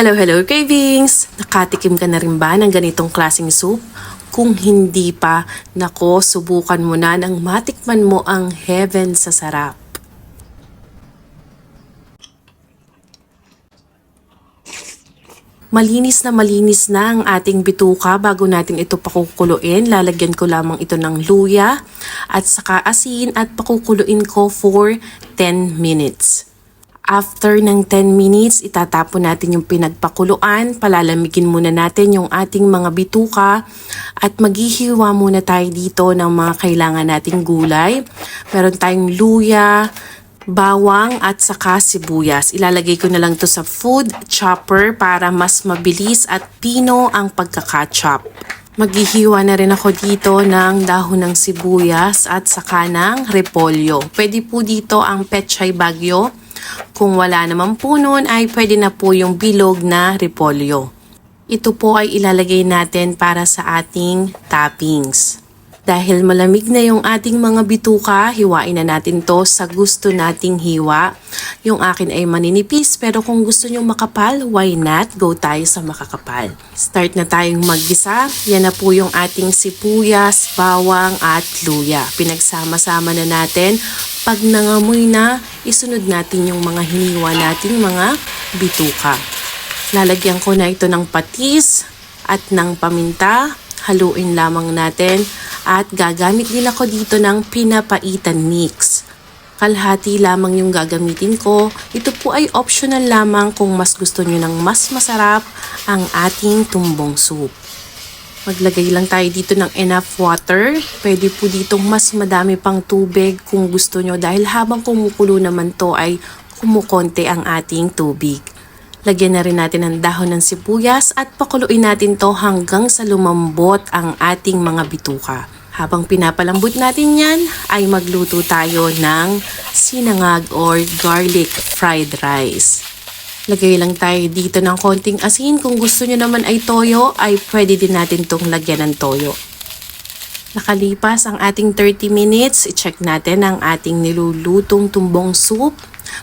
Hello, hello cravings! Nakatikim ka na rin ba ng ganitong klaseng soup? Kung hindi pa, nako, subukan mo na nang matikman mo ang heaven sa sarap. Malinis na malinis na ang ating bituka bago natin ito pakukuluin. Lalagyan ko lamang ito ng luya at saka asin at pakukuluin ko for 10 minutes. After ng 10 minutes, itatapon natin yung pinagpakuluan, palalamigin muna natin yung ating mga bituka at maghihiwa muna tayo dito ng mga kailangan nating gulay. Meron tayong luya, bawang at saka sibuyas. Ilalagay ko na lang to sa food chopper para mas mabilis at pino ang pagkaka-chop. Maghihiwa na rin ako dito ng dahon ng sibuyas at saka ng repolyo. Pwede po dito ang pechay bagyo. Kung wala naman po nun ay pwede na po yung bilog na repolyo. Ito po ay ilalagay natin para sa ating toppings. Dahil malamig na yung ating mga bituka, hiwain na natin to sa gusto nating hiwa. Yung akin ay maninipis pero kung gusto nyo makapal, why not? Go tayo sa makakapal. Start na tayong maggisa. Yan na po yung ating sipuyas, bawang at luya. Pinagsama-sama na natin. Pag nangamoy na, isunod natin yung mga hiniwa nating mga bituka. Lalagyan ko na ito ng patis at ng paminta. Haluin lamang natin at gagamit din ako dito ng pinapaitan mix. Kalhati lamang yung gagamitin ko. Ito po ay optional lamang kung mas gusto nyo ng mas masarap ang ating tumbong soup. Maglagay lang tayo dito ng enough water. Pwede po ditong mas madami pang tubig kung gusto nyo dahil habang kumukulo naman to ay kumukonte ang ating tubig. Lagyan na rin natin ng dahon ng sibuyas at pakuluin natin to hanggang sa lumambot ang ating mga bituka. Habang pinapalambot natin yan, ay magluto tayo ng sinangag or garlic fried rice. Lagay lang tayo dito ng konting asin. Kung gusto nyo naman ay toyo, ay pwede din natin tong lagyan ng toyo. Nakalipas ang ating 30 minutes, i-check natin ang ating nilulutong tumbong soup.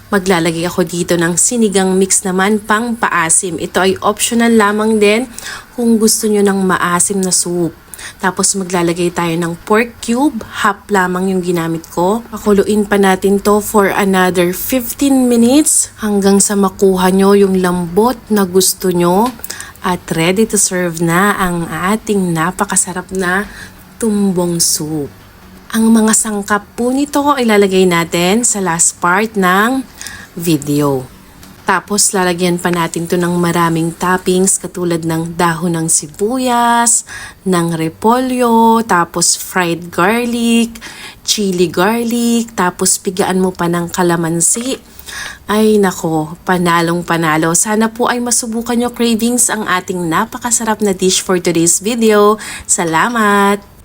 Maglalagay ako dito ng sinigang mix naman pang paasim. Ito ay optional lamang din kung gusto nyo ng maasim na soup. Tapos maglalagay tayo ng pork cube, half lamang yung ginamit ko. Pakuluin pa natin to for another 15 minutes hanggang sa makuha nyo yung lambot na gusto nyo. At ready to serve na ang ating napakasarap na tumbong soup. Ang mga sangkap po nito ilalagay natin sa last part ng video. Tapos lalagyan pa natin to ng maraming toppings katulad ng dahon ng sibuyas, ng repolyo, tapos fried garlic, chili garlic, tapos pigaan mo pa ng kalamansi. Ay nako, panalong panalo. Sana po ay masubukan nyo cravings ang ating napakasarap na dish for today's video. Salamat!